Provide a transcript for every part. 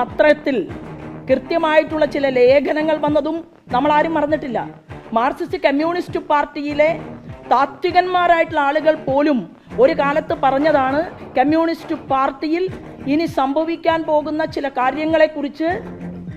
പത്രത്തിൽ കൃത്യമായിട്ടുള്ള ചില ലേഖനങ്ങൾ വന്നതും നമ്മൾ ആരും മറന്നിട്ടില്ല. മാർക്സിസ്റ്റ് കമ്മ്യൂണിസ്റ്റ് പാർട്ടിയിലെ താത്വികന്മാരായിട്ടുള്ള ആളുകൾ പോലും ഒരു കാലത്ത് പറഞ്ഞതാണ് കമ്മ്യൂണിസ്റ്റ് പാർട്ടിയിൽ ഇനി സംഭവിക്കാൻ പോകുന്ന ചില കാര്യങ്ങളെക്കുറിച്ച്.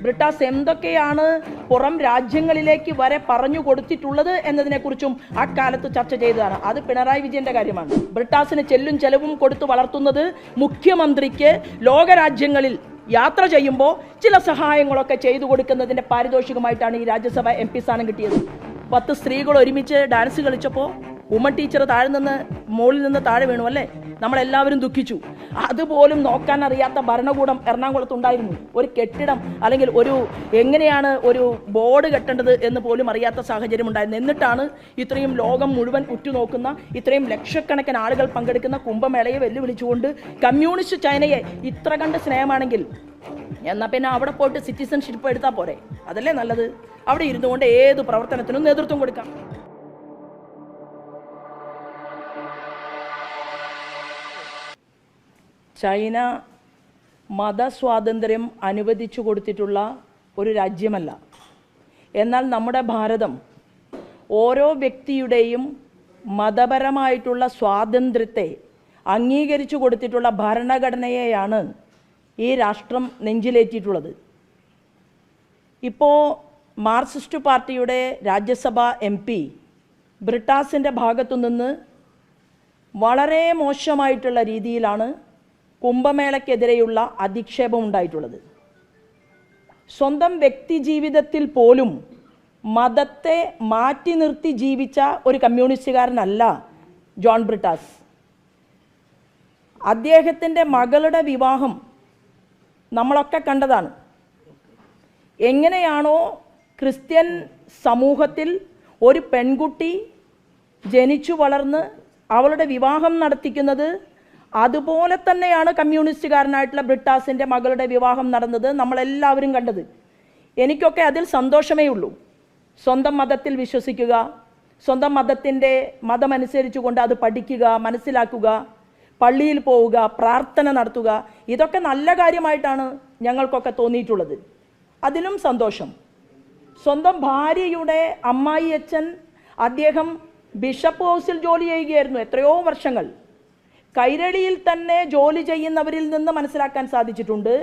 ബ്രിട്ടാസ് എന്തൊക്കെയാണ് പുറം രാജ്യങ്ങളിലേക്ക് വരെ പറഞ്ഞു കൊടുത്തിട്ടുള്ളത് എന്നതിനെക്കുറിച്ചും അക്കാലത്ത് ചർച്ച ചെയ്തതാണ്. അത് പിണറായി വിജയന്റെ കാര്യമാണ്. ബ്രിട്ടാസിന് ചെല്ലും ചെലവും കൊടുത്തു വളർത്തുന്നത് മുഖ്യമന്ത്രിക്ക് ലോകരാജ്യങ്ങളിൽ യാത്ര ചെയ്യുമ്പോൾ ചില സഹായങ്ങളൊക്കെ ചെയ്തു കൊടുക്കുന്നതിന്റെ പാരിതോഷികമായിട്ടാണ് ഈ രാജ്യസഭ എം പി സ്ഥാനം കിട്ടിയത്. പത്ത് സ്ത്രീകൾ ഒരുമിച്ച് ഡാൻസ് കളിച്ചപ്പോൾ ഉമ്മൻ ടീച്ചർ താഴെ നിന്ന് മുകളിൽ നിന്ന് താഴെ വീണു അല്ലേ? നമ്മളെല്ലാവരും ദുഃഖിച്ചു. അതുപോലും നോക്കാൻ അറിയാത്ത ഭരണകൂടം എറണാകുളത്ത് ഉണ്ടായിരുന്നു. ഒരു കെട്ടിടം അല്ലെങ്കിൽ ഒരു എങ്ങനെയാണ് ഒരു ബോർഡ് കെട്ടേണ്ടത് എന്ന് പോലും അറിയാത്ത സാഹചര്യം ഉണ്ടായിരുന്നു. എന്നിട്ടാണ് ഇത്രയും ലോകം മുഴുവൻ ഉറ്റുനോക്കുന്ന ഇത്രയും ലക്ഷക്കണക്കിന് ആളുകൾ പങ്കെടുക്കുന്ന കുംഭമേളയെ വെല്ലുവിളിച്ചുകൊണ്ട് കമ്മ്യൂണിസ്റ്റ് ചൈനയെ ഇത്ര കണ്ട് സ്നേഹമാണെങ്കിൽ എന്നാൽ പിന്നെ അവിടെ പോയിട്ട് സിറ്റിസൺഷിപ്പ് എടുത്താൽ പോരെ? അതല്ലേ നല്ലത്. അവിടെ ഇരുന്നുകൊണ്ട് ഏത് പ്രവർത്തനത്തിനും നേതൃത്വം കൊടുക്കാം. ചൈന മതസ്വാതന്ത്ര്യം അനുവദിച്ചു കൊടുത്തിട്ടുള്ള ഒരു രാജ്യമല്ല. എന്നാൽ നമ്മുടെ ഭാരതം ഓരോ വ്യക്തിയുടെയും മതപരമായിട്ടുള്ള സ്വാതന്ത്ര്യത്തെ അംഗീകരിച്ചു കൊടുത്തിട്ടുള്ള ഭരണഘടനയെയാണ് ഈ രാഷ്ട്രം നെഞ്ചിലേറ്റിയിട്ടുള്ളത്. ഇപ്പോൾ മാർക്സിസ്റ്റ് പാർട്ടിയുടെ രാജ്യസഭ എം പി ബ്രിട്ടാസിന്റെ ഭാഗത്തു നിന്ന് വളരെ മോശമായിട്ടുള്ള രീതിയിലാണ് കുംഭമേളയ്ക്കെതിരെയുള്ള അധിക്ഷേപം ഉണ്ടായിട്ടുള്ളത് സ്വന്തം വ്യക്തി ജീവിതത്തിൽ പോലും മതത്തെ മാറ്റി നിർത്തി ജീവിച്ച ഒരു കമ്മ്യൂണിസ്റ്റുകാരനല്ല ജോൺ ബ്രിട്ടാസ്. അദ്ദേഹത്തിന്റെ മകളുടെ വിവാഹം നമ്മളൊക്കെ കണ്ടതാണ്. എങ്ങനെയാണോ ക്രിസ്ത്യൻ സമൂഹത്തിൽ ഒരു പെൺകുട്ടി ജനിച്ചു വളർന്ന് അവളുടെ വിവാഹം നടത്തിക്കുന്നത് അതുപോലെ തന്നെയാണ് കമ്മ്യൂണിസ്റ്റുകാരനായിട്ടുള്ള ബ്രിട്ടാസിന്റെ മകളുടെ വിവാഹം നടന്നത് നമ്മളെല്ലാവരും കണ്ടത്. എനിക്കൊക്കെ അതിൽ സന്തോഷമേ ഉള്ളൂ. സ്വന്തം മതത്തിൽ വിശ്വസിക്കുക സ്വന്തം മതത്തിന്റെ മതമനുസരിച്ച് കൊണ്ട് അത് പഠിക്കുക മനസ്സിലാക്കുക പള്ളിയിൽ പോവുക പ്രാർത്ഥന നടത്തുക ഇതൊക്കെ നല്ല കാര്യമായിട്ടാണ് ഞങ്ങൾക്കൊക്കെ തോന്നിയിട്ടുള്ളത്. അതിലും സന്തോഷം. സ്വന്തം ഭാര്യയുടെ അമ്മായി അച്ഛൻ അദ്ദേഹം ബിഷപ്പ് ഹൗസിൽ ജോലി ചെയ്യുകയായിരുന്നു എത്രയോ വർഷങ്ങൾ. കൈരളിയിൽ തന്നെ ജോലി ചെയ്യുന്നവരിൽ നിന്ന് മനസ്സിലാക്കാൻ സാധിച്ചിട്ടുണ്ട്.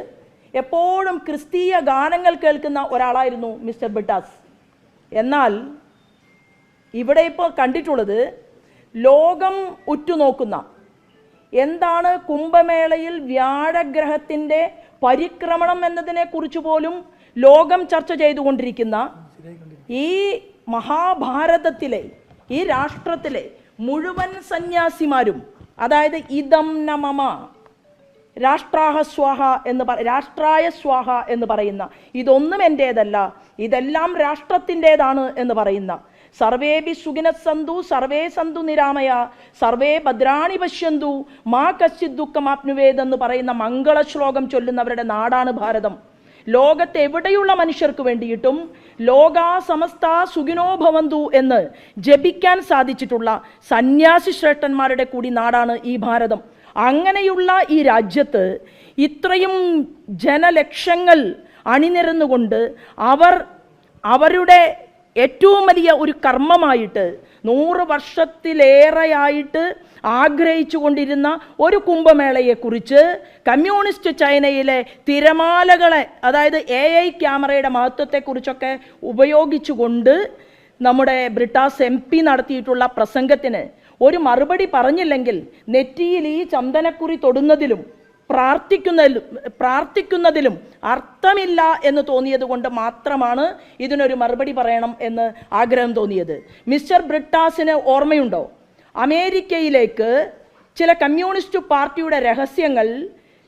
എപ്പോഴും ക്രിസ്തീയ ഗാനങ്ങൾ കേൾക്കുന്ന ഒരാളായിരുന്നു മിസ്റ്റർ ബിട്ടാസ്. എന്നാൽ ഇവിടെ ഇപ്പോൾ കണ്ടിട്ടുള്ളത് ലോകം ഉറ്റുനോക്കുന്ന എന്താണ് കുംഭമേളയിൽ വ്യാഴഗ്രഹത്തിന്റെ പരിക്രമണം എന്നതിനെക്കുറിച്ച് പോലും ലോകം ചർച്ച ചെയ്തുകൊണ്ടിരിക്കുന്ന ഈ മഹാഭാരതത്തിലെ ഈ രാഷ്ട്രത്തിലെ മുഴുവൻ സന്യാസിമാരും അതായത് ഇതം നമമ രാഷ്ട്രാഹ സ്വാഹ എന്ന് പറ രാഷ്ട്രായ സ്വാഹ എന്ന് പറയുന്ന. ഇതൊന്നും എന്റേതല്ല ഇതെല്ലാം രാഷ്ട്രത്തിന്റെതാണ് എന്ന് പറയുന്ന. സർവേബി സുഖിനത് സന്തു സർവേ സന്തു നിരാമയ. സർവേ ഭദ്രാണി പശ്യന്തു. മാ കശ്ചിത് ദുഃഖമാപ്നുവേദ് എന്ന് പറയുന്ന മംഗളശ്ലോകം ചൊല്ലുന്നവരുടെ നാടാണ് ഭാരതം. ലോകത്ത് എവിടെയുള്ള മനുഷ്യർക്ക് വേണ്ടിയിട്ടും ലോകാ സമസ്ത സുഖിനോ ഭവന്തു എന്ന് ജപിക്കാൻ സാധിച്ചിട്ടുള്ള സന്യാസി ശ്രേഷ്ഠന്മാരുടെ കൂടി നാടാണ് ഈ ഭാരതം. അങ്ങനെയുള്ള ഈ രാജ്യത്ത് ഇത്രയും ജനലക്ഷങ്ങൾ അണിനിരന്നുകൊണ്ട് അവർ അവരുടെ ഏറ്റവും വലിയ ഒരു കർമ്മമായിട്ട് നൂറ് വർഷത്തിലേറെയായിട്ട് ആഗ്രഹിച്ചു കൊണ്ടിരുന്ന ഒരു കുംഭമേളയെക്കുറിച്ച് കമ്മ്യൂണിസ്റ്റ് ചൈനയിലെ തിരമാലകളെ അതായത് എ ഐ ക്യാമറയുടെ മഹത്വത്തെക്കുറിച്ചൊക്കെ ഉപയോഗിച്ചുകൊണ്ട് നമ്മുടെ ബ്രിട്ടാസ് എം പി നടത്തിയിട്ടുള്ള പ്രസംഗത്തിന് ഒരു മറുപടി പറഞ്ഞില്ലെങ്കിൽ നെറ്റിയിൽ ഈ ചന്ദനക്കുറി തൊടുന്നതിലും പ്രാർത്ഥിക്കുന്നതിലും പ്രാർത്ഥിക്കുന്നതിലും അർത്ഥമില്ല എന്ന് തോന്നിയത് കൊണ്ട് മാത്രമാണ് ഇതിനൊരു മറുപടി പറയണം എന്ന് ആഗ്രഹം തോന്നിയത്. മിസ്റ്റർ ബ്രിട്ടാസിന് ഓർമ്മയുണ്ടോ? അമേരിക്കയിലേക്ക് ചില കമ്മ്യൂണിസ്റ്റ് പാർട്ടിയുടെ രഹസ്യങ്ങൾ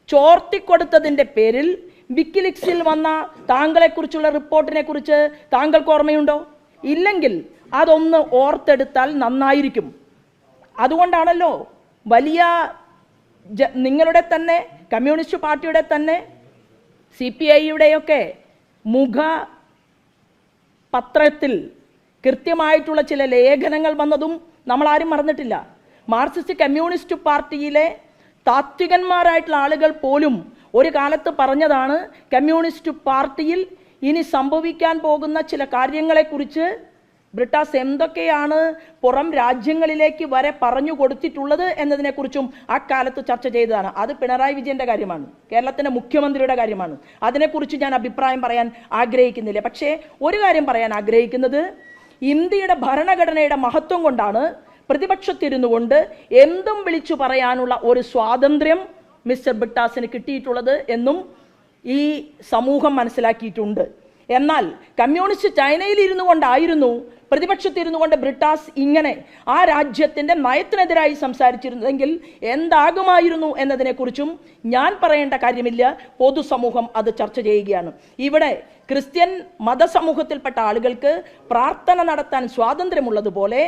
ചോർത്തിക്കൊടുത്തതിന്റെ പേരിൽ വിക്കിലിക്സിൽ വന്ന താങ്കളെക്കുറിച്ചുള്ള റിപ്പോർട്ടിനെ കുറിച്ച് താങ്കൾക്ക് ഓർമ്മയുണ്ടോ? ഇല്ലെങ്കിൽ അതൊന്ന് ഓർത്തെടുത്താൽ നന്നായിരിക്കും. അതുകൊണ്ടാണല്ലോ വലിയ നിങ്ങളുടെ തന്നെ കമ്മ്യൂണിസ്റ്റ് പാർട്ടിയുടെ തന്നെ സി പി ഐയുടെയൊക്കെ മുഖ പത്രത്തിൽ കൃത്യമായിട്ടുള്ള ചില ലേഖനങ്ങൾ വന്നതും നമ്മൾ ആരും മറന്നിട്ടില്ല. മാർക്സിസ്റ്റ് കമ്മ്യൂണിസ്റ്റ് പാർട്ടിയിലെ താത്വികന്മാരായിട്ടുള്ള ആളുകൾ പോലും ഒരു കാലത്ത് പറഞ്ഞതാണ് കമ്മ്യൂണിസ്റ്റ് പാർട്ടിയിൽ ഇനി സംഭവിക്കാൻ പോകുന്ന ചില കാര്യങ്ങളെക്കുറിച്ച് ബ്രിട്ടാസ് എന്തൊക്കെയാണ് പുറം രാജ്യങ്ങളിലേക്ക് വരെ പറഞ്ഞു കൊടുത്തിട്ടുള്ളത് എന്നതിനെക്കുറിച്ചും അക്കാലത്ത് ചർച്ച ചെയ്തതാണ്. അത് പിണറായി വിജയന്റെ കാര്യമാണ്. കേരളത്തിന്റെ മുഖ്യമന്ത്രിയുടെ കാര്യമാണ്. അതിനെക്കുറിച്ച് ഞാൻ അഭിപ്രായം പറയാൻ ആഗ്രഹിക്കുന്നില്ല. പക്ഷേ ഒരു കാര്യം പറയാൻ ആഗ്രഹിക്കുന്നത് ഇന്ത്യയുടെ ഭരണഘടനയുടെ മഹത്വം കൊണ്ടാണ് പ്രതിപക്ഷത്തിരുന്നു കൊണ്ട് എന്തും വിളിച്ചു പറയാനുള്ള ഒരു സ്വാതന്ത്ര്യം മിസ്റ്റർ ബ്രിട്ടാസിന് കിട്ടിയിട്ടുള്ളത് എന്നും ഈ സമൂഹം മനസ്സിലാക്കിയിട്ടുണ്ട്. എന്നാൽ കമ്മ്യൂണിസ്റ്റ് ചൈനയിൽ ഇരുന്നു കൊണ്ടായിരുന്നു പ്രതിപക്ഷത്തിരുന്നു കൊണ്ട് ബ്രിട്ടാസ് ഇങ്ങനെ ആ രാജ്യത്തിന്റെ നയത്തിനെതിരായി സംസാരിച്ചിരുന്നെങ്കിൽ എന്താകുമായിരുന്നു എന്നതിനെക്കുറിച്ചും ഞാൻ പറയേണ്ട കാര്യമില്ല. പൊതുസമൂഹം അത് ചർച്ച ചെയ്യുകയാണ്. ഇവിടെ ക്രിസ്ത്യൻ മതസമൂഹത്തിൽപ്പെട്ട ആളുകൾക്ക് പ്രാർത്ഥന നടത്താൻ സ്വാതന്ത്ര്യമുള്ളതുപോലെ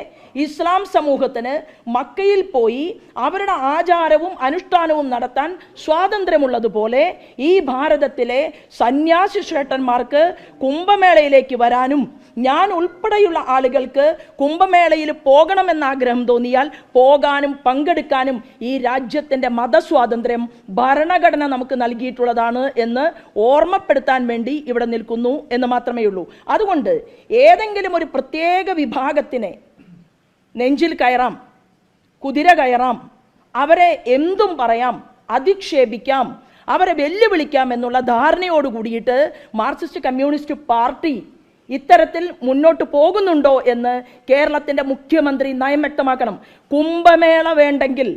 ഇസ്ലാം സമൂഹത്തിന് മക്കയിൽ പോയി അവരുടെ ആചാരവും അനുഷ്ഠാനവും നടത്താൻ സ്വാതന്ത്ര്യമുള്ളതുപോലെ ഈ ഭാരതത്തിലെ സന്യാസി ശ്രേഷ്ഠന്മാർക്ക് കുംഭമേളയിലേക്ക് വരാനും ഞാൻ ഉൾപ്പെടെയുള്ള ആളുകൾക്ക് കുംഭമേളയിൽ പോകണമെന്ന ആഗ്രഹം തോന്നിയാൽ പോകാനും പങ്കെടുക്കാനും ഈ രാജ്യത്തിന്റെ മതസ്വാതന്ത്ര്യം ഭരണഘടന നമുക്ക് നൽകിയിട്ടുള്ളതാണ് എന്ന് ഓർമ്മപ്പെടുത്താൻ വേണ്ടി ഇവിടെ നിൽക്കുന്നു എന്ന് മാത്രമേ ഉള്ളൂ. അതുകൊണ്ട് ഏതെങ്കിലും ഒരു പ്രത്യേക വിഭാഗത്തിനെ നെഞ്ചിൽ കയറാം കുതിര കയറാം അവരെ എന്തും പറയാം അധിക്ഷേപിക്കാം അവരെ വെല്ലുവിളിക്കാം എന്നുള്ള ധാരണയോട് കൂടിയിട്ട് മാർക്സിസ്റ്റ് കമ്മ്യൂണിസ്റ്റ് പാർട്ടി ഇത്തരത്തിൽ മുന്നോട്ട് പോകുന്നുണ്ടോ എന്ന് കേരളത്തിന്റെ മുഖ്യമന്ത്രി നയം വ്യക്തമാക്കണം. കുംഭമേള വേണ്ടെങ്കിൽ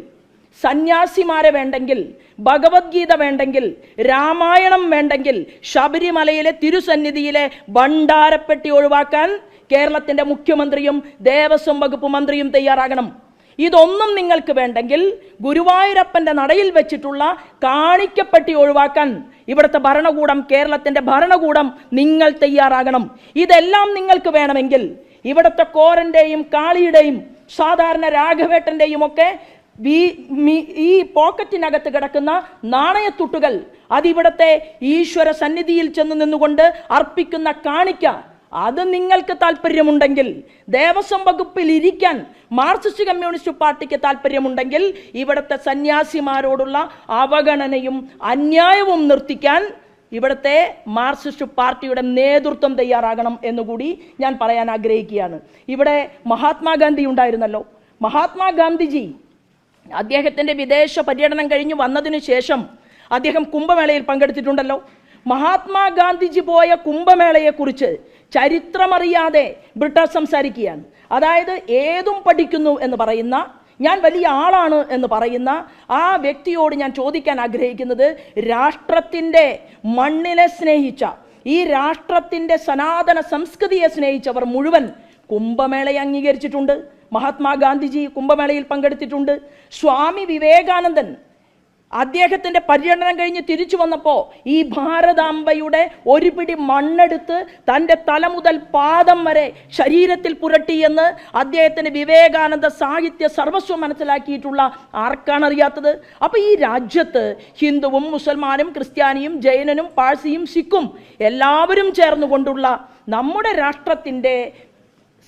സന്യാസിമാരെ വേണ്ടെങ്കിൽ ഭഗവത്ഗീത വേണ്ടെങ്കിൽ രാമായണം വേണ്ടെങ്കിൽ ശബരിമലയിലെ തിരുസന്നിധിയിലെ ഭണ്ഡാരപ്പെട്ടി ഒഴിവാക്കാൻ കേരളത്തിന്റെ മുഖ്യമന്ത്രിയും ദേവസ്വം വകുപ്പ് മന്ത്രിയും തയ്യാറാകണം. ഇതൊന്നും നിങ്ങൾക്ക് വേണ്ടെങ്കിൽ ഗുരുവായൂരപ്പന്റെ നടയിൽ വെച്ചിട്ടുള്ള കാണിക്കപ്പെട്ടി ഒഴിവാക്കാൻ ഇവിടുത്തെ ഭരണകൂടം കേരളത്തിന്റെ ഭരണകൂടം നിങ്ങൾ തയ്യാറാകണം. ഇതെല്ലാം നിങ്ങൾക്ക് വേണമെങ്കിൽ ഇവിടുത്തെ കോരന്റെയും കാളിയുടെയും സാധാരണ രാഘവേട്ടന്റെയും ഒക്കെ ഈ പോക്കറ്റിനകത്ത് കിടക്കുന്ന നാണയത്തുട്ടുകൾ അതിവിടത്തെ ഈശ്വര സന്നിധിയിൽ ചെന്ന് നിന്നുകൊണ്ട് അർപ്പിക്കുന്ന കാണിക്ക അത് നിങ്ങൾക്ക് താല്പര്യമുണ്ടെങ്കിൽ ദേവസ്വം വകുപ്പിൽ ഇരിക്കാൻ മാർക്സിസ്റ്റ് കമ്മ്യൂണിസ്റ്റ് പാർട്ടിക്ക് താല്പര്യമുണ്ടെങ്കിൽ ഇവിടുത്തെ സന്യാസിമാരോടുള്ള അവഗണനയും അന്യായവും നിർത്തിക്കാൻ ഇവിടുത്തെ മാർക്സിസ്റ്റ് പാർട്ടിയുടെ നേതൃത്വം തയ്യാറാകണം എന്നുകൂടി ഞാൻ പറയാൻ ആഗ്രഹിക്കുകയാണ്. ഇവിടെ മഹാത്മാഗാന്ധി ഉണ്ടായിരുന്നല്ലോ. മഹാത്മാഗാന്ധിജി അദ്ദേഹത്തിന്റെ വിദേശ പര്യടനം കഴിഞ്ഞ് വന്നതിന് ശേഷം അദ്ദേഹം കുംഭമേളയിൽ പങ്കെടുത്തിട്ടുണ്ടല്ലോ. മഹാത്മാഗാന്ധിജി പോയ കുംഭമേളയെക്കുറിച്ച് ചരിത്രമറിയാതെ ബ്രിട്ടീഷ് സംസാരിക്കുകയാണ്. അതായത് ഏതും പഠിക്കുന്നു എന്ന് പറയുന്ന ഞാൻ വലിയ ആളാണ് എന്ന് പറയുന്ന ആ വ്യക്തിയോട് ഞാൻ ചോദിക്കാൻ ആഗ്രഹിക്കുന്നത് രാഷ്ട്രത്തിന്റെ മണ്ണിനെ സ്നേഹിച്ച ഈ രാഷ്ട്രത്തിന്റെ സനാതന സംസ്കൃതിയെ സ്നേഹിച്ചവർ മുഴുവൻ കുംഭമേളയെ അംഗീകരിച്ചിട്ടുണ്ട്. മഹാത്മാഗാന്ധിജി കുംഭമേളയിൽ പങ്കെടുത്തിട്ടുണ്ട്. സ്വാമി വിവേകാനന്ദൻ അദ്ദേഹത്തിന്റെ പര്യടനം കഴിഞ്ഞ് തിരിച്ചു വന്നപ്പോൾ ഈ ഭാരതാംബയുടെ ഒരു പിടി മണ്ണെടുത്ത് തന്റെ തല മുതൽ പാദം വരെ ശരീരത്തിൽ പുരട്ടിയെന്ന് അദ്ദേഹത്തിന് വിവേകാനന്ദ സാഹിത്യ സർവസ്വം മനസ്സിലാക്കിയിട്ടുള്ള ആർക്കാണ് അറിയാത്തത്? അപ്പോൾ ഈ രാജ്യത്ത് ഹിന്ദുവും മുസൽമാനും ക്രിസ്ത്യാനിയും ജൈനനും പാഴ്സിയും സിഖും എല്ലാവരും ചേർന്നുകൊണ്ടുള്ള നമ്മുടെ രാഷ്ട്രത്തിന്റെ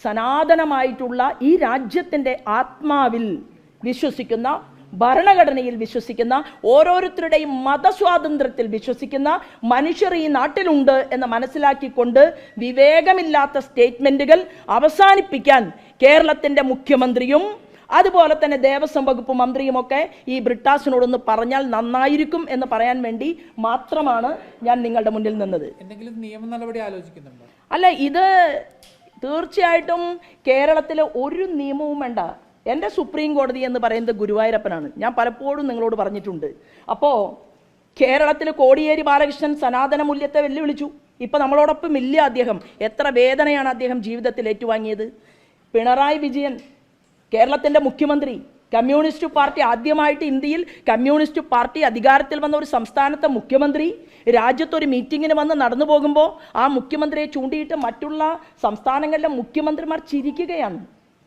സനാതനമായിട്ടുള്ള ഈ രാജ്യത്തിന്റെ ആത്മാവിൽ വിശ്വസിക്കുന്ന ഭരണഘടനയിൽ വിശ്വസിക്കുന്ന ഓരോരുത്തരുടെയും മതസ്വാതന്ത്ര്യത്തിൽ വിശ്വസിക്കുന്ന മനുഷ്യർ ഈ നാട്ടിലുണ്ട് എന്ന് മനസ്സിലാക്കിക്കൊണ്ട് വിവേകമില്ലാത്ത സ്റ്റേറ്റ്മെന്റുകൾ അവസാനിപ്പിക്കാൻ കേരളത്തിന്റെ മുഖ്യമന്ത്രിയും അതുപോലെ തന്നെ ദേവസ്വം വകുപ്പ് മന്ത്രിയുമൊക്കെ ഈ ബ്രിട്ടാസിനോടൊന്ന് പറഞ്ഞാൽ നന്നായിരിക്കും എന്ന് പറയാൻ വേണ്ടി മാത്രമാണ് ഞാൻ നിങ്ങളുടെ മുന്നിൽ നിന്നത്. എന്തെങ്കിലും നിയമ നടപടി ആലോചിക്കുന്നുണ്ടോ? അല്ല ഇത് തീർച്ചയായിട്ടും കേരളത്തിലെ ഒരു നിയമവും വേണ്ട. എന്റെ സുപ്രീം കോടതി എന്ന് പറയുന്നത് ഗുരുവായൂരപ്പനാണ്. ഞാൻ പലപ്പോഴും നിങ്ങളോട് പറഞ്ഞിട്ടുണ്ട്. അപ്പോൾ കേരളത്തിൽ കോടിയേരി ബാലകൃഷ്ണൻ സനാതന മൂല്യത്തെ വെല്ലുവിളിച്ചു. ഇപ്പം നമ്മളോടൊപ്പം ഇല്ല അദ്ദേഹം. എത്ര വേദനയാണ് അദ്ദേഹം ജീവിതത്തിൽ ഏറ്റുവാങ്ങിയത്? പിണറായി വിജയൻ കേരളത്തിന്റെ മുഖ്യമന്ത്രി കമ്മ്യൂണിസ്റ്റ് പാർട്ടി ആദ്യമായിട്ട് ഇന്ത്യയിൽ കമ്മ്യൂണിസ്റ്റ് പാർട്ടി അധികാരത്തിൽ വന്ന ഒരു സംസ്ഥാനത്തെ മുഖ്യമന്ത്രി രാജ്യത്തൊരു മീറ്റിങ്ങിന് വന്ന് നടന്നു പോകുമ്പോൾ ആ മുഖ്യമന്ത്രിയെ ചൂണ്ടിയിട്ട് മറ്റുള്ള സംസ്ഥാനങ്ങളിലെ മുഖ്യമന്ത്രിമാർ ചിരിക്കുകയാണ്.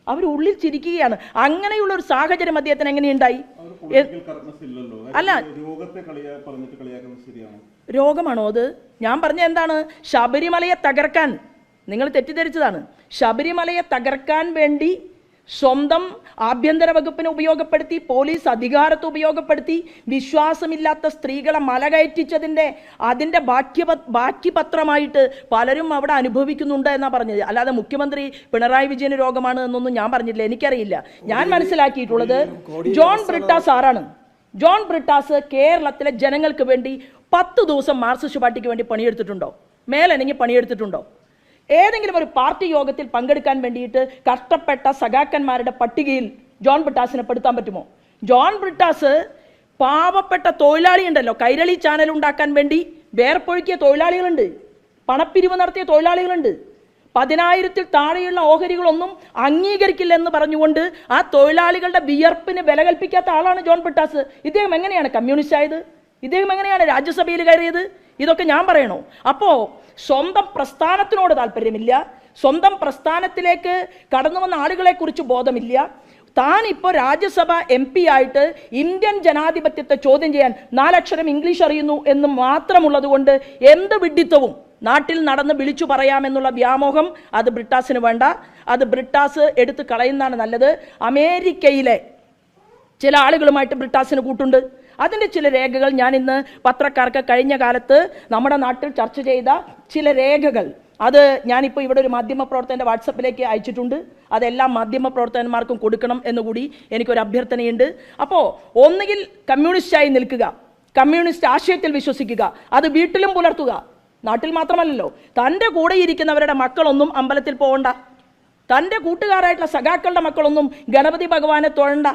അവർ ഉള്ളിൽ ചിരിക്കുകയാണ്. അങ്ങനെയുള്ള ഒരു സാഹചര്യം അദ്ദേഹത്തിന് എങ്ങനെയുണ്ടായി? അല്ല. രോഗമാണോ അത്? ഞാൻ പറഞ്ഞ എന്താണ്? ശബരിമലയെ തകർക്കാൻ. നിങ്ങൾ തെറ്റിദ്ധരിച്ചതാണ്. ശബരിമലയെ തകർക്കാൻ വേണ്ടി സ്വന്തം ആഭ്യന്തര വകുപ്പിനെ ഉപയോഗപ്പെടുത്തി പോലീസ് അധികാരത്തെ ഉപയോഗപ്പെടുത്തി വിശ്വാസമില്ലാത്ത സ്ത്രീകളെ മലകയറ്റിച്ചതിന്റെ അതിന്റെ ബാക്കി ബാക്കി പത്രമായിട്ട് പലരും അവിടെ അനുഭവിക്കുന്നുണ്ട് എന്നാണ് പറഞ്ഞത്. അല്ലാതെ മുഖ്യമന്ത്രി പിണറായി വിജയന് രോഗമാണ് എന്നൊന്നും ഞാൻ പറഞ്ഞില്ല. എനിക്കറിയില്ല. ഞാൻ മനസ്സിലാക്കിയിട്ടുള്ളത് ജോൺ ബ്രിട്ടാസ് ആരാണ് ജോൺ ബ്രിട്ടാസ് കേരളത്തിലെ ജനങ്ങൾക്ക് വേണ്ടി പത്ത് ദിവസം മാർക്സിസ്റ്റ് പാർട്ടിക്ക് വേണ്ടി പണിയെടുത്തിട്ടുണ്ടോ? മേലനങ്ങി പണിയെടുത്തിട്ടുണ്ടോ? ഏതെങ്കിലും ഒരു പാർട്ടി യോഗത്തിൽ പങ്കെടുക്കാൻ വേണ്ടിയിട്ട് കഷ്ടപ്പെട്ട സഖാക്കന്മാരുടെ പട്ടികയിൽ ജോൺ ബ്രിട്ടാസിനെ പെടുത്താൻ പറ്റുമോ? ജോൺ ബ്രിട്ടാസ് പാവപ്പെട്ട തൊഴിലാളി ഉണ്ടല്ലോ. കൈരളി ചാനൽ ഉണ്ടാക്കാൻ വേണ്ടി വേർപ്പൊഴുക്കിയ തൊഴിലാളികളുണ്ട്. പണപ്പിരിവ് നടത്തിയ തൊഴിലാളികളുണ്ട്. പതിനായിരത്തിൽ താഴെയുള്ള ഓഹരികളൊന്നും അംഗീകരിക്കില്ലെന്ന് പറഞ്ഞുകൊണ്ട് ആ തൊഴിലാളികളുടെ വിയർപ്പിന് വില കൽപ്പിക്കാത്ത ആളാണ് ജോൺ ബ്രിട്ടാസ്. ഇദ്ദേഹം എങ്ങനെയാണ് കമ്മ്യൂണിസ്റ്റ് ആയത് ഇദ്ദേഹം എങ്ങനെയാണ് രാജ്യസഭയിൽ കയറിയത്? ഇതൊക്കെ ഞാൻ പറയണോ. അപ്പോൾ സ്വന്തം പ്രസ്ഥാനത്തിനോട് താല്പര്യമില്ല. സ്വന്തം പ്രസ്ഥാനത്തിലേക്ക് കടന്നു വന്ന ആളുകളെ കുറിച്ച് ബോധമില്ല. താൻ ഇപ്പോൾ രാജ്യസഭ എം പി ആയിട്ട് ഇന്ത്യൻ ജനാധിപത്യത്തെ ചോദ്യം ചെയ്യാൻ നാലക്ഷരം ഇംഗ്ലീഷ് അറിയുന്നു എന്ന് മാത്രമുള്ളത് കൊണ്ട് എന്ത് വിഡിത്തവും നാട്ടിൽ നടന്ന് വിളിച്ചു പറയാമെന്നുള്ള വ്യാമോഹം അത് ബ്രിട്ടാസിന് വേണ്ട. അത് ബ്രിട്ടാസ് എടുത്ത് കളയുന്നതാണ് നല്ലത്. അമേരിക്കയിലെ ചില ആളുകളുമായിട്ട് ബ്രിട്ടാസിന് കൂട്ടുണ്ട്. അതിന്റെ ചില രേഖകൾ ഞാൻ ഇന്ന് പത്രക്കാർക്ക് കഴിഞ്ഞ കാലത്ത് നമ്മുടെ നാട്ടിൽ ചർച്ച ചെയ്ത ചില രേഖകൾ. അത് ഞാനിപ്പോൾ ഇവിടെ ഒരു മാധ്യമ പ്രവർത്തകന്റെ വാട്സപ്പിലേക്ക് അയച്ചിട്ടുണ്ട്. അതെല്ലാം മാധ്യമ പ്രവർത്തകന്മാർക്കും കൊടുക്കണം എന്നുകൂടി എനിക്കൊരു അഭ്യർത്ഥനയുണ്ട്. അപ്പോൾ ഒന്നുകിൽ കമ്മ്യൂണിസ്റ്റായി നിൽക്കുക കമ്മ്യൂണിസ്റ്റ് ആശയത്തിൽ വിശ്വസിക്കുക അത് വീട്ടിലും പുലർത്തുക. നാട്ടിൽ മാത്രമല്ലല്ലോ തന്റെ കൂടെ ഇരിക്കുന്നവരുടെ മക്കളൊന്നും അമ്പലത്തിൽ പോകണ്ട. തന്റെ കൂട്ടുകാരായിട്ടുള്ള സഖാക്കളുടെ മക്കളൊന്നും ഗണപതി ഭഗവാനെ തൊഴണ്ട.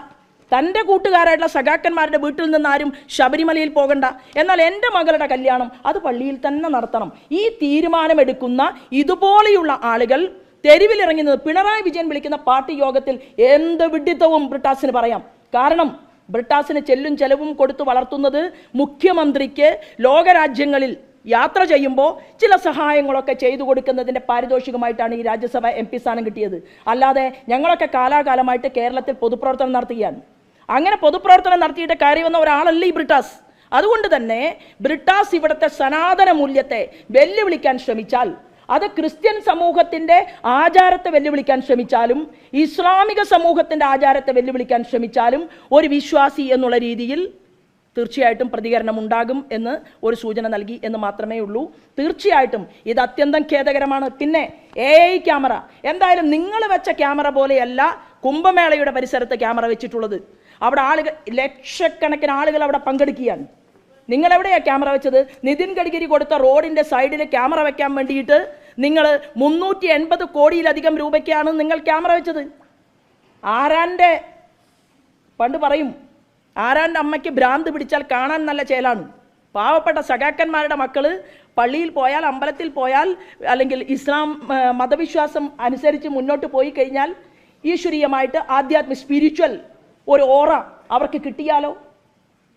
തന്റെ കൂട്ടുകാരായിട്ടുള്ള സഖാക്കന്മാരുടെ വീട്ടിൽ നിന്ന് ആരും ശബരിമലയിൽ പോകണ്ട. എന്നാൽ എന്റെ മകളുടെ കല്യാണം അത് പള്ളിയിൽ തന്നെ നടത്തണം. ഈ തീരുമാനമെടുക്കുന്ന ഇതുപോലെയുള്ള ആളുകൾ തെരുവിലിറങ്ങി നിന്ന് പിണറായി വിജയൻ വിളിക്കുന്ന പാർട്ടി യോഗത്തിൽ എന്ത് വിഡിത്തവും ബ്രിട്ടാസിന് പറയാം. കാരണം ബ്രിട്ടാസിന് ചെല്ലും ചെലവും കൊടുത്തു വളർത്തുന്നത് മുഖ്യമന്ത്രിക്ക് ലോകരാജ്യങ്ങളിൽ യാത്ര ചെയ്യുമ്പോൾ ചില സഹായങ്ങളൊക്കെ ചെയ്തു കൊടുക്കുന്നതിന്റെ പാരിതോഷികമായിട്ടാണ് ഈ രാജ്യസഭ എം സ്ഥാനം കിട്ടിയത്. അല്ലാതെ ഞങ്ങളൊക്കെ കാലാകാലമായിട്ട് കേരളത്തിൽ പൊതുപ്രവർത്തനം നടത്തുകയാണ്. അങ്ങനെ പൊതുപ്രവർത്തനം നടത്തിയിട്ട് കയറി വന്ന ഒരാളല്ല ഈ ബ്രിട്ടാസ്? അതുകൊണ്ട് തന്നെ ബ്രിട്ടാസ് ഇവിടുത്തെ സനാതന മൂല്യത്തെ വെല്ലുവിളിക്കാൻ ശ്രമിച്ചാൽ അത് ക്രിസ്ത്യൻ സമൂഹത്തിന്റെ ആചാരത്തെ വെല്ലുവിളിക്കാൻ ശ്രമിച്ചാലും ഇസ്ലാമിക സമൂഹത്തിന്റെ ആചാരത്തെ വെല്ലുവിളിക്കാൻ ശ്രമിച്ചാലും ഒരു വിശ്വാസി എന്നുള്ള രീതിയിൽ തീർച്ചയായിട്ടും പ്രതികരണം ഉണ്ടാകും എന്ന് ഒരു സൂചന നൽകി എന്ന് മാത്രമേ ഉള്ളൂ. തീർച്ചയായിട്ടും ഇത് അത്യന്തം ഖേദകരമാണ്. പിന്നെ എ ഐ ക്യാമറ. എന്തായാലും നിങ്ങൾ വെച്ച ക്യാമറ പോലെയല്ല കുംഭമേളയുടെ പരിസരത്ത് ക്യാമറ വെച്ചിട്ടുള്ളത്. അവിടെ ആളുകൾ ലക്ഷക്കണക്കിന് ആളുകൾ അവിടെ പങ്കെടുക്കുകയാണ്. നിങ്ങൾ എവിടെയാണ് ക്യാമറ വെച്ചത്? നിതിൻ ഗഡ്കരി കൊടുത്ത റോഡിന്റെ സൈഡിൽ ക്യാമറ വെക്കാൻ വേണ്ടിയിട്ട് നിങ്ങൾ മുന്നൂറ്റി എൺപത് കോടിയിലധികം രൂപയ്ക്കാണ് നിങ്ങൾ ക്യാമറ വെച്ചത്. ആരാന്റെ പണ്ട് പറയും ആരാന്റെ അമ്മയ്ക്ക് ഭ്രാന്ത് പിടിച്ചാൽ കാണാൻ നല്ല ചേലാണ്. പാവപ്പെട്ട സഖാക്കന്മാരുടെ മക്കൾ പള്ളിയിൽ പോയാൽ അമ്പലത്തിൽ പോയാൽ അല്ലെങ്കിൽ ഇസ്ലാം മതവിശ്വാസം അനുസരിച്ച് മുന്നോട്ട് പോയി കഴിഞ്ഞാൽ ഈശ്വരീയമായിട്ട് ആധ്യാത്മിക സ്പിരിച്വൽ ഒരു ഓറ അവർക്ക് കിട്ടിയാലോ?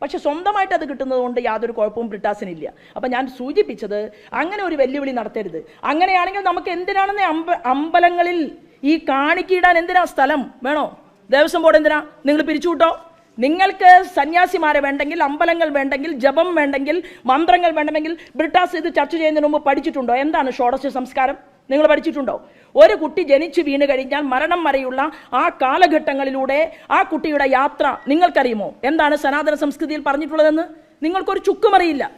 പക്ഷെ സ്വന്തമായിട്ട് അത് കിട്ടുന്നത് കൊണ്ട് യാതൊരു കുഴപ്പവും ബ്രിട്ടാസിനില്ല. അപ്പം ഞാൻ സൂചിപ്പിച്ചത് അങ്ങനെ ഒരു വെല്ലുവിളി നടത്തരുത്. അങ്ങനെയാണെങ്കിൽ നമുക്ക് എന്തിനാണെന്ന് അമ്പ അമ്പലങ്ങളിൽ ഈ കാണിക്കിടാൻ എന്തിനാ സ്ഥലം? വേണോ? ദേവസ്വം ബോർഡ് എന്തിനാ? നിങ്ങൾ പിരിച്ചുവിട്ടോ? നിങ്ങൾക്ക് സന്യാസിമാരെ വേണ്ടെങ്കിൽ അമ്പലങ്ങൾ വേണ്ടെങ്കിൽ ജപം വേണ്ടെങ്കിൽ മന്ത്രങ്ങൾ വേണമെങ്കിൽ ബ്രിട്ടാസ് ഇത് ചർച്ച ചെയ്യുന്നതിന് മുമ്പ് പഠിച്ചിട്ടുണ്ടോ? എന്താണ് ഷോഡശ സംസ്കാരം? നിങ്ങൾ പഠിച്ചിട്ടുണ്ടോ? ഒരു കുട്ടി ജനിച്ചു വീണ് കഴിഞ്ഞാൽ മരണം വരെയുള്ള ആ കാലഘട്ടങ്ങളിലൂടെ ആ കുട്ടിയുടെ യാത്ര നിങ്ങൾക്കറിയുമോ? എന്താണ് സനാതന സംസ്കൃതിയിൽ പറഞ്ഞിട്ടുള്ളതെന്ന്? നിങ്ങൾക്കൊരു ചുക്കും അറിയില്ല.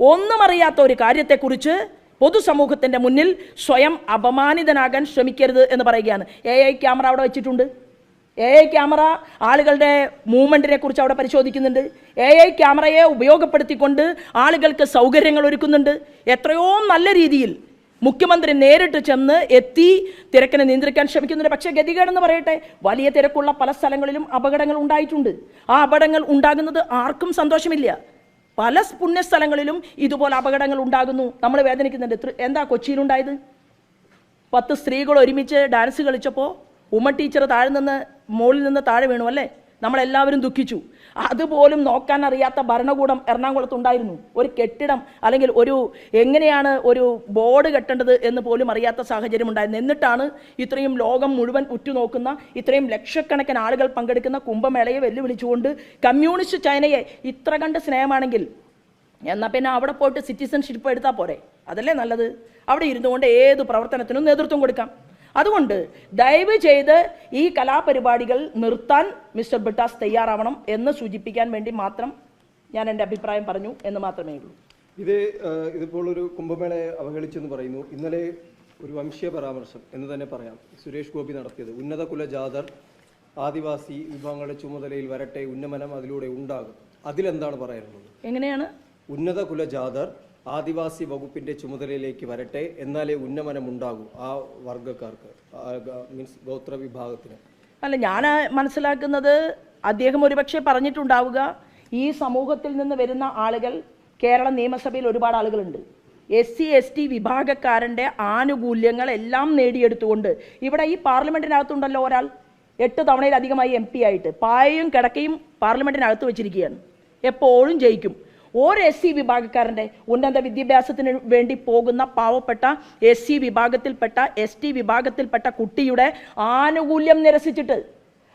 ഒന്നും അറിയാത്ത ഒരു കാര്യത്തെക്കുറിച്ച് പൊതുസമൂഹത്തിന്റെ മുന്നിൽ സ്വയം അപമാനിതനാകാൻ ശ്രമിക്കരുത് എന്ന് പറയുകയാണ്. എ ഐ ക്യാമറ അവിടെ വെച്ചിട്ടുണ്ട്. എ ഐ ക്യാമറ ആളുകളുടെ മൂവ്മെന്റിനെ കുറിച്ച് അവിടെ പരിശോധിക്കുന്നുണ്ട്. എ ഐ ക്യാമറയെ ഉപയോഗപ്പെടുത്തിക്കൊണ്ട് ആളുകൾക്ക് സൗകര്യങ്ങൾ ഒരുക്കുന്നുണ്ട്. എത്രയോ നല്ല രീതിയിൽ മുഖ്യമന്ത്രി നേരിട്ട് ചെന്ന് എത്തി തിരക്കിനെ നിയന്ത്രിക്കാൻ ശ്രമിക്കുന്നുണ്ട്. പക്ഷേ ഗതികേടെന്ന് പറയട്ടെ വലിയ തിരക്കുള്ള പല സ്ഥലങ്ങളിലും അപകടങ്ങൾ ഉണ്ടായിട്ടുണ്ട്. ആ അപകടങ്ങൾ ഉണ്ടാകുന്നത് ആർക്കും സന്തോഷമില്ല. പല പുണ്യസ്ഥലങ്ങളിലും ഇതുപോലെ അപകടങ്ങൾ ഉണ്ടാകുന്നു. നമ്മൾ വേദനിക്കുന്നുണ്ട്. എന്താ കൊച്ചിയിലുണ്ടായത്? പത്ത് സ്ത്രീകൾ ഒരുമിച്ച് ഡാൻസ് കളിച്ചപ്പോൾ ഉമ്മ ടീച്ചർ താഴെ നിന്ന് മുകളിൽ നിന്ന് താഴെ വീണു അല്ലേ? നമ്മളെല്ലാവരും ദുഃഖിച്ചു. അതുപോലും നോക്കാൻ അറിയാത്ത ഭരണകൂടം എറണാകുളത്ത് ഉണ്ടായിരുന്നു. ഒരു കെട്ടിടം അല്ലെങ്കിൽ ഒരു എങ്ങനെയാണ് ഒരു ബോർഡ് കെട്ടേണ്ടത് എന്ന് പോലും അറിയാത്ത സാഹചര്യം ഉണ്ടായിരുന്നു. എന്നിട്ടാണ് ഇത്രയും ലോകം മുഴുവൻ ഉറ്റുനോക്കുന്ന ഇത്രയും ലക്ഷക്കണക്കിന് ആളുകൾ പങ്കെടുക്കുന്ന കുംഭമേളയെ വെല്ലുവിളിച്ചുകൊണ്ട് കമ്മ്യൂണിസ്റ്റ് ചൈനയെ ഇത്ര കണ്ട് സ്നേഹമാണെങ്കിൽ എന്നാൽ പിന്നെ അവിടെ പോയിട്ട് സിറ്റിസൺഷിപ്പ് എടുത്താൽ പോരെ? അതല്ലേ നല്ലത്. അവിടെ ഇരുന്നുകൊണ്ട് ഏത് പ്രവർത്തനത്തിനും നേതൃത്വം കൊടുക്കാം. അതുകൊണ്ട് ദയവ് ചെയ്ത് ഈ കലാപരിപാടികൾ നിർത്താൻ മിസ്റ്റർ ബിട്ടാസ് തയ്യാറാവണം എന്ന് സൂചിപ്പിക്കാൻ വേണ്ടി മാത്രം ഞാൻ എന്റെ അഭിപ്രായം പറഞ്ഞു എന്ന് മാത്രമേ ഉള്ളൂ. ഇത് ഇതിപ്പോൾ ഒരു കുംഭമേളയെ അവഹേളിച്ചെന്ന് പറയുന്നു. ഇന്നലെ ഒരു വംശീയ പരാമർശം എന്ന് തന്നെ പറയാം. സുരേഷ് ഗോപി നടത്തിയത്. ഉന്നത കുല ജാതർ ആദിവാസി വിഭാഗങ്ങളുടെ ചുമതലയിൽ വരട്ടെ ഉന്നമനം അതിലൂടെ ഉണ്ടാകും. അതിലെന്താണ് പറയാനുള്ളത്? എങ്ങനെയാണ്? ഉന്നത കുല ജാതർ ആദിവാസി വകുപ്പിന്റെ ചുമതലയിലേക്ക് വരട്ടെ എന്നാലേ ഉന്നമനമുണ്ടാകൂ ആ വർഗക്കാർക്ക് മീൻസ് ഗോത്ര വിഭാഗത്തിന്. അല്ല ഞാൻ മനസ്സിലാക്കുന്നത് അദ്ദേഹം ഒരുപക്ഷെ പറഞ്ഞിട്ടുണ്ടാവുക ഈ സമൂഹത്തിൽ നിന്ന് വരുന്ന ആളുകൾ കേരള നിയമസഭയിൽ ഒരുപാട് ആളുകളുണ്ട്. എസ് സി എസ് ടി വിഭാഗക്കാരന്റെ ആനുകൂല്യങ്ങൾ എല്ലാം നേടിയെടുത്തുകൊണ്ട് ഇവിടെ ഈ പാർലമെന്റിനകത്തുണ്ടല്ലോ ഒരാൾ എട്ട് തവണയിലധികമായി എം പി ആയിട്ട് പായയും കിടക്കയും പാർലമെന്റിനകത്ത് വെച്ചിരിക്കുകയാണ്. എപ്പോഴും ജയിക്കും. ഒരു എസ് സി വിഭാഗക്കാരന്റെ ഉന്നത വിദ്യാഭ്യാസത്തിന് വേണ്ടി പോകുന്ന പാവപ്പെട്ട എസ് സി വിഭാഗത്തിൽപ്പെട്ട എസ് ടി വിഭാഗത്തിൽപ്പെട്ട കുട്ടിയുടെ ആനുകൂല്യം നിരസിച്ചിട്ട്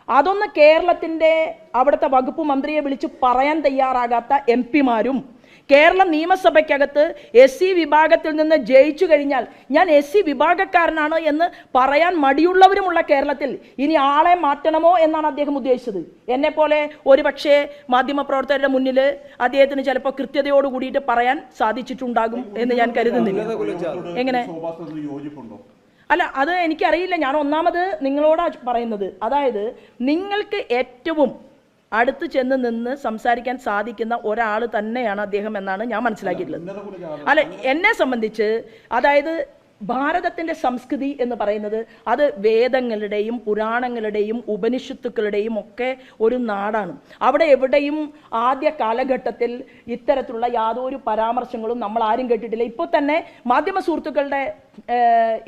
അതൊന്ന് കേരളത്തിന്റെ അവിടുത്തെ വകുപ്പ് മന്ത്രിയെ വിളിച്ച് പറയാൻ തയ്യാറാകാത്ത എം പിമാരും കേരള നിയമസഭയ്ക്കകത്ത് എസ് സി വിഭാഗത്തിൽ നിന്ന് ജയിച്ചു കഴിഞ്ഞാൽ ഞാൻ എസ് സി വിഭാഗക്കാരനാണ് എന്ന് പറയാൻ മടിയുള്ളവരുമുള്ള കേരളത്തിൽ ഇനി ആളെ മാറ്റണമോ എന്നാണ് അദ്ദേഹം ഉദ്ദേശിച്ചത്. എന്നെ പോലെ ഒരുപക്ഷെ മാധ്യമപ്രവർത്തകരുടെ മുന്നിൽ അദ്ദേഹത്തിന് ചിലപ്പോൾ കൃത്യതയോട് കൂടിയിട്ട് പറയാൻ സാധിച്ചിട്ടുണ്ടാകും എന്ന് ഞാൻ കരുതുന്നില്ല. എങ്ങനെ? അല്ല അത് എനിക്കറിയില്ല. ഞാൻ ഒന്നാമത് നിങ്ങളോടാ പറയുന്നത്. അതായത് നിങ്ങൾക്ക് ഏറ്റവും അടുത്ത് ചെന്ന് നിന്ന് സംസാരിക്കാൻ സാധിക്കുന്ന ഒരാൾ തന്നെയാണ് അദ്ദേഹം എന്നാണ് ഞാൻ മനസ്സിലാക്കിയിട്ടുള്ളത്. അല്ല എന്നെ സംബന്ധിച്ച് അതായത് ഭാരതത്തിന്റെ സംസ്കൃതി എന്ന് പറയുന്നത് അത് വേദങ്ങളുടെയും പുരാണങ്ങളുടെയും ഉപനിഷത്തുക്കളുടെയും ഒക്കെ ഒരു നാടാണ്. അവിടെ എവിടെയും ആദ്യ കാലഘട്ടത്തിൽ ഇത്തരത്തിലുള്ള യാതൊരു പരാമർശങ്ങളും നമ്മൾ ആരും കേട്ടിട്ടില്ല. ഇപ്പോൾ തന്നെ മാധ്യമ സുഹൃത്തുക്കളുടെ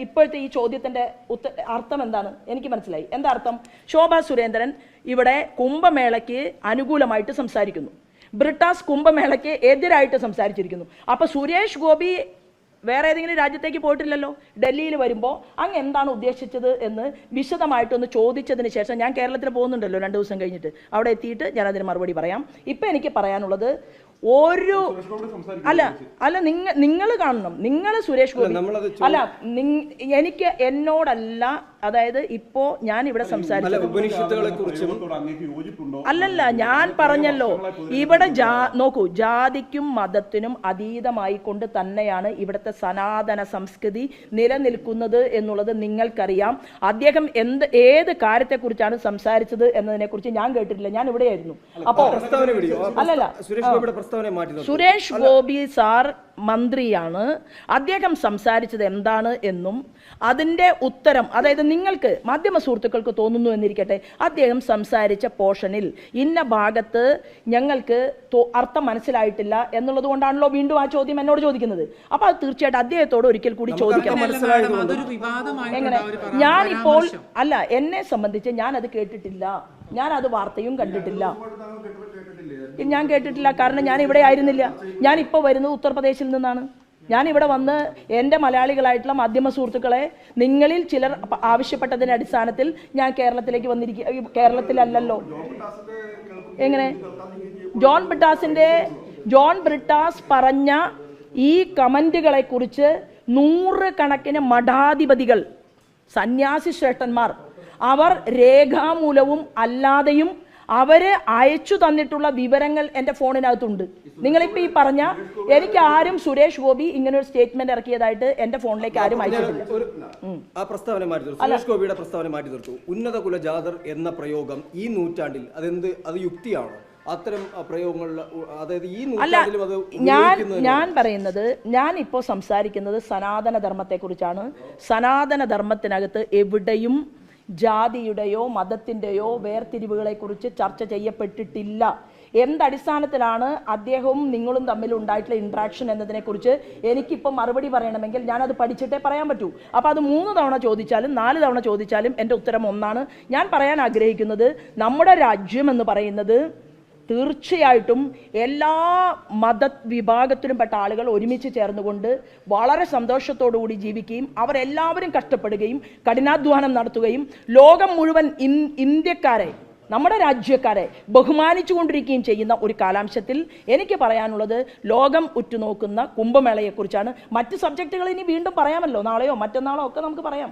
ഇപ്പോഴത്തെ ഈ ചോദ്യത്തിന്റെ ഉത്ത അർത്ഥം എന്താണ്? എനിക്ക് മനസ്സിലായി. എന്താ അർത്ഥം? ശോഭാ സുരേന്ദ്രൻ ഇവിടെ കുംഭമേളയ്ക്ക് അനുകൂലമായിട്ട് സംസാരിക്കുന്നു. ബ്രിട്ടാസ് കുംഭമേളയ്ക്ക് എതിരായിട്ട് സംസാരിച്ചിരിക്കുന്നു. അപ്പോൾ സുരേഷ് ഗോപി വേറെ ഏതെങ്കിലും രാജ്യത്തേക്ക് പോയിട്ടില്ലല്ലോ? ഡൽഹിയിൽ വരുമ്പോൾ അങ്ങ് എന്താണ് ഉദ്ദേശിച്ചത് എന്ന് വിശദമായിട്ടൊന്ന് ചോദിച്ചതിന് ശേഷം ഞാൻ കേരളത്തിൽ പോകുന്നുണ്ടല്ലോ രണ്ട് ദിവസം കഴിഞ്ഞിട്ട്. അവിടെ എത്തിയിട്ട് ഞാൻ അതിന് മറുപടി പറയാം. ഇപ്പം എനിക്ക് പറയാനുള്ളത് ഒരു അല്ല അല്ല നിങ്ങൾ നിങ്ങൾ കാണണം. നിങ്ങൾ സുരേഷ് ഗോപി. അല്ല എനിക്ക് എന്നോടല്ല അതായത് ഇപ്പോ ഞാൻ ഇവിടെ സംസാരിച്ചത് ഉപനിഷത്തുകളെ കുറിച്ചും ദൈവത്തോട് അങ്ങേക്ക് യോജിപ്പുണ്ടോ അല്ലല്ല ഞാൻ പറഞ്ഞല്ലോ ഇവിടെ ജാ നോക്കൂ ജാതിക്കും മതത്തിനും അതീതമായി കൊണ്ട് തന്നെയാണ് ഇവിടുത്തെ സനാതന സംസ്കൃതി നിലനിൽക്കുന്നത് എന്നുള്ളത് നിങ്ങൾക്കറിയാം. അദ്ദേഹം എന്ത് ഏത് കാര്യത്തെക്കുറിച്ചാണ് സംസാരിച്ചത് എന്നതിനെക്കുറിച്ച് ഞാൻ കേട്ടിട്ടില്ല. ഞാൻ ഇവിടെയായിരുന്നു. അപ്പോ അല്ലല്ല സുരേഷ് ഗോപി സാർ മന്ത്രിയാണ്. അദ്ദേഹം സംസാരിച്ചത് എന്താണ് എന്നും അതിന്റെ ഉത്തരം അതായത് നിങ്ങൾക്ക് മാധ്യമ സുഹൃത്തുക്കൾക്ക് തോന്നുന്നു എന്നിരിക്കട്ടെ അദ്ദേഹം സംസാരിച്ച പോർഷനിൽ ഇന്ന ഭാഗത്ത് ഞങ്ങൾക്ക് അർത്ഥം മനസ്സിലായിട്ടില്ല എന്നുള്ളത് കൊണ്ടാണല്ലോ വീണ്ടും ആ ചോദ്യം എന്നോട് ചോദിക്കുന്നത്. അപ്പോൾ അത് തീർച്ചയായിട്ടും അദ്ദേഹത്തോട് ഒരിക്കൽ കൂടി ചോദിക്കാം. എങ്ങനെ? ഞാനിപ്പോൾ അല്ല എന്നെ സംബന്ധിച്ച് ഞാൻ അത് കേട്ടിട്ടില്ല. ഞാൻ അത് വാർത്തയും കണ്ടിട്ടില്ല. ഞാൻ കേട്ടിട്ടില്ല. കാരണം ഞാൻ ഇവിടെ ആയിരുന്നില്ല. ഞാൻ ഇപ്പോൾ വരുന്നത് ഉത്തർപ്രദേശിൽ നിന്നാണ്. ഞാൻ ഇവിടെ വന്ന് എന്റെ മലയാളികളായിട്ടുള്ള മാധ്യമ സുഹൃത്തുക്കളെ നിങ്ങളിൽ ചിലർ ആവശ്യപ്പെട്ടതിന്റെ അടിസ്ഥാനത്തിൽ ഞാൻ കേരളത്തിലേക്ക് വന്നിരിക്കുക കേരളത്തിലല്ലല്ലോ. എങ്ങനെ? ജോൺ ബ്രിട്ടാസിന്റെ ജോൺ ബ്രിട്ടാസ് പറഞ്ഞ ഈ കമന്റുകളെ കുറിച്ച് നൂറ് കണക്കിന് മഠാധിപതികൾ സന്യാസി ശ്രേഷ്ഠന്മാർ അവർ രേഖാമൂലവും അല്ലാതെയും അവർ അയച്ചു തന്നിട്ടുള്ള വിവരങ്ങൾ എന്റെ ഫോണിനകത്തുണ്ട്. നിങ്ങളിപ്പോൾ ഈ പറഞ്ഞ എനിക്ക് ആരും സുരേഷ് ഗോപി ഇങ്ങനെ ഒരു സ്റ്റേറ്റ്മെന്റ് ഇറക്കിയതായിട്ട് എന്റെ ഫോണിലേക്ക് ആരും അയച്ചിട്ടില്ല. ആ പ്രസ്താവന മാറ്റി സുരേഷ് ഗോപിയുടെ പ്രസ്താവന മാറ്റി നിർത്തൂ ഉന്നത കുല ജാതർ എന്ന പ്രയോഗം ഈ നൂറ്റാണ്ടിൽ അതെന്ത് അത് യുക്തിയാണ്? അത്തരം പ്രയോഗങ്ങൾ പ്രയോഗങ്ങളിൽ അതായത് ഈ അല്ല ഞാൻ ഞാൻ പറയുന്നത് ഞാൻ ഇപ്പോൾ സംസാരിക്കുന്നത് സനാതന ധർമ്മത്തെക്കുറിച്ചാണ് സനാതന ധർമ്മത്തിനകത്ത് എവിടെയും ജാതിയുടെയോ മതത്തിന്റെയോ വേർതിരിവുകളെക്കുറിച്ച് ചർച്ച ചെയ്യപ്പെട്ടിട്ടില്ല. എന്തടിസ്ഥാനത്തിലാണ് അദ്ദേഹവും നിങ്ങളും തമ്മിൽ ഉണ്ടായിട്ടുള്ള ഇൻട്രാക്ഷൻ എന്നതിനെക്കുറിച്ച് എനിക്കിപ്പോൾ മറുപടി പറയണമെങ്കിൽ ഞാനത് പഠിച്ചിട്ടേ പറയാൻ പറ്റൂ. അപ്പോൾ അത് മൂന്ന് തവണ ചോദിച്ചാലും നാല് തവണ ചോദിച്ചാലും എന്റെ ഉത്തരം ഒന്നാണ്. ഞാൻ പറയാൻ ആഗ്രഹിക്കുന്നത് നമ്മുടെ രാജ്യം എന്ന് പറയുന്നത് തീർച്ചയായിട്ടും എല്ലാ മത വിഭാഗത്തിലും പെട്ട ആളുകൾ ഒരുമിച്ച് ചേർന്നുകൊണ്ട് വളരെ സന്തോഷത്തോടു കൂടി ജീവിക്കുകയും അവരെല്ലാവരും കഷ്ടപ്പെടുകയും കഠിനാധ്വാനം നടത്തുകയും ലോകം മുഴുവൻ ഇന്ത്യക്കാരെ നമ്മുടെ രാജ്യക്കാരെ ബഹുമാനിച്ചുകൊണ്ടിരിക്കുകയും ചെയ്യുന്ന ഒരു കാലാംശത്തിൽ എനിക്ക് പറയാനുള്ളത് ലോകം ഉറ്റുനോക്കുന്ന കുംഭമേളയെക്കുറിച്ചാണ്. മറ്റ് സബ്ജക്റ്റുകൾ ഇനി വീണ്ടും പറയാമല്ലോ. നാളെയോ മറ്റന്നാളോ ഒക്കെ നമുക്ക് പറയാം.